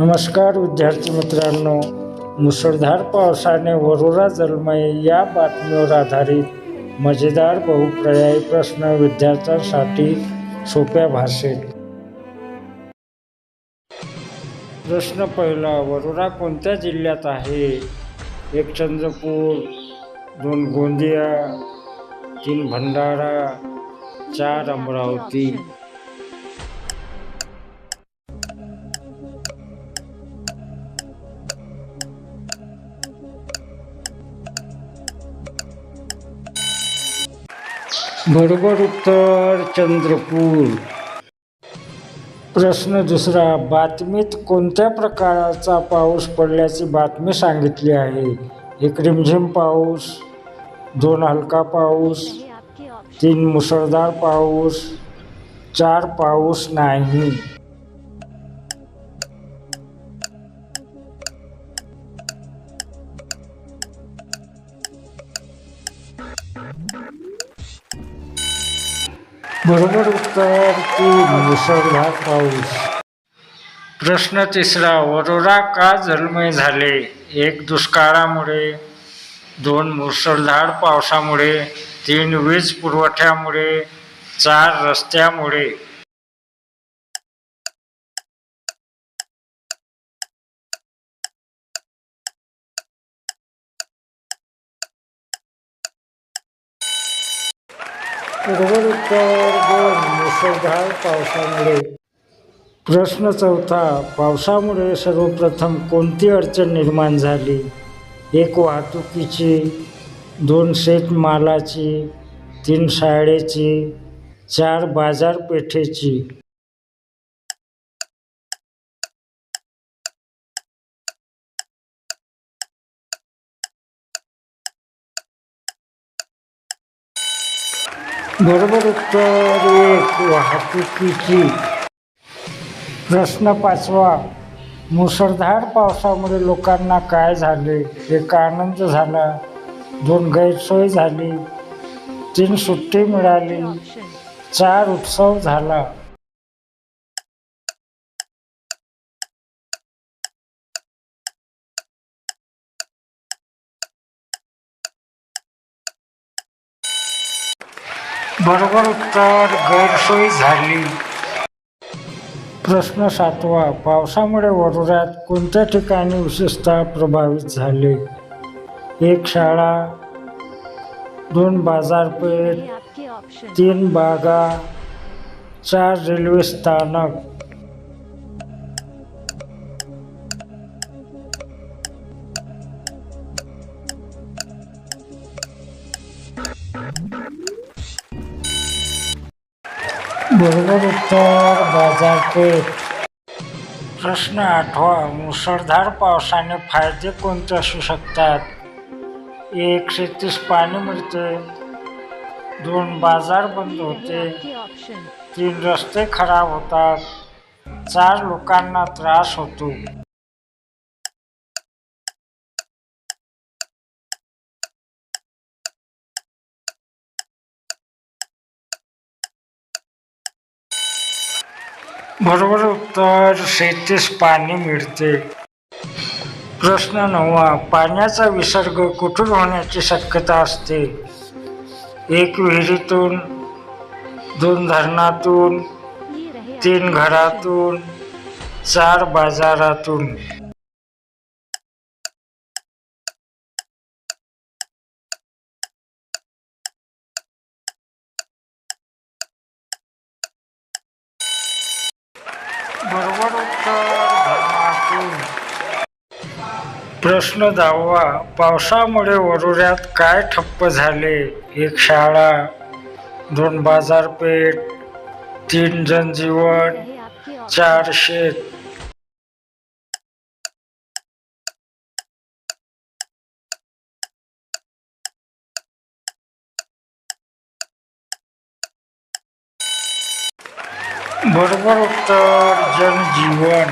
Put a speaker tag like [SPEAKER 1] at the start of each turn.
[SPEAKER 1] नमस्कार विद्यार्थी मित्रांनो मुसळधार पावसाने वरोरा जलमय या बातमीवर आधारित मजेदार बहुपर्यायी प्रश्न विद्यार्थ्यांसाठी सोप्या भाषेत. प्रश्न पहिला वरोरा कोणत्या जिल्ह्यात आहे? एक चंद्रपूर दोन गोंदिया तीन भंडारा चार अमरावती. बरोबर उत्तर चंद्रपूर. प्रश्न दुसरा बातमीत कोणत्या प्रकारचा पाऊस पडल्याची बातमी सांगितली आहे? एक रिमझिम पाऊस दोन हलका पाऊस तीन मुसळधार पाऊस चार पाऊस नाही. बरोबर उत्तर की मुसळधार पाऊस. प्रश्न तिसरा वरोरा का जलमय झाले? एक दुष्काळामुळे दोन मुसळधार पावसामुळे तीन वीज पुरवठ्यामुळे चार रस्त्यामुळे. बरोबर उत्तर दोन मुसळधार पावसामुळे. प्रश्न चौथा पावसामुळे सर्वप्रथम कोणती अडचण निर्माण झाली? एक वाहतुकीची दोन शेतमालाची तीन शाळेची चार बाजारपेठेची. बरोबर उत्तर एक वाहतुकीची. प्रश्न पाचवा. मुसळधार पावसामुळे लोकांना काय झाले? एक आनंद झाला. दोन गैरसोय झाली. तीन सुट्टी मिळाली. चार उत्सव झाला. बरोबर उत्तर गैरसोय झाली. प्रश्न सातवा पावसामुळे वरुरात कोणत्या ठिकाणी विशेषतः प्रभावित झाले? एक शाळा दोन बाजारपेठ तीन बागा चार रेल्वे स्थानक. बरोबर उत्तर बाजारपेठ. प्रश्न आठवा मुसळधार पावसाने फायदे कोणते असू शकतात? एक शेतीस पाणी मिळते. दोन बाजार बंद होते. तीन रस्ते खराब होतात. चार लोकांना त्रास होतो. बरोबर उत्तर शेतीस पाणी मिळते. प्रश्न नववा पाण्याचा विसर्ग कुठून होण्याची शक्यता असते? एक विहिरीतून दोन धरणातून तीन घरातून चार बाजारातून. बरोबर उत्तर. प्रश्न दहावा पावसामुळे वरुऱ्यात काय ठप्प झाले? एक शाळा दोन बाजारपेठ तीन जनजीवन चार शेत बरोबर उत्तर जनजीवन.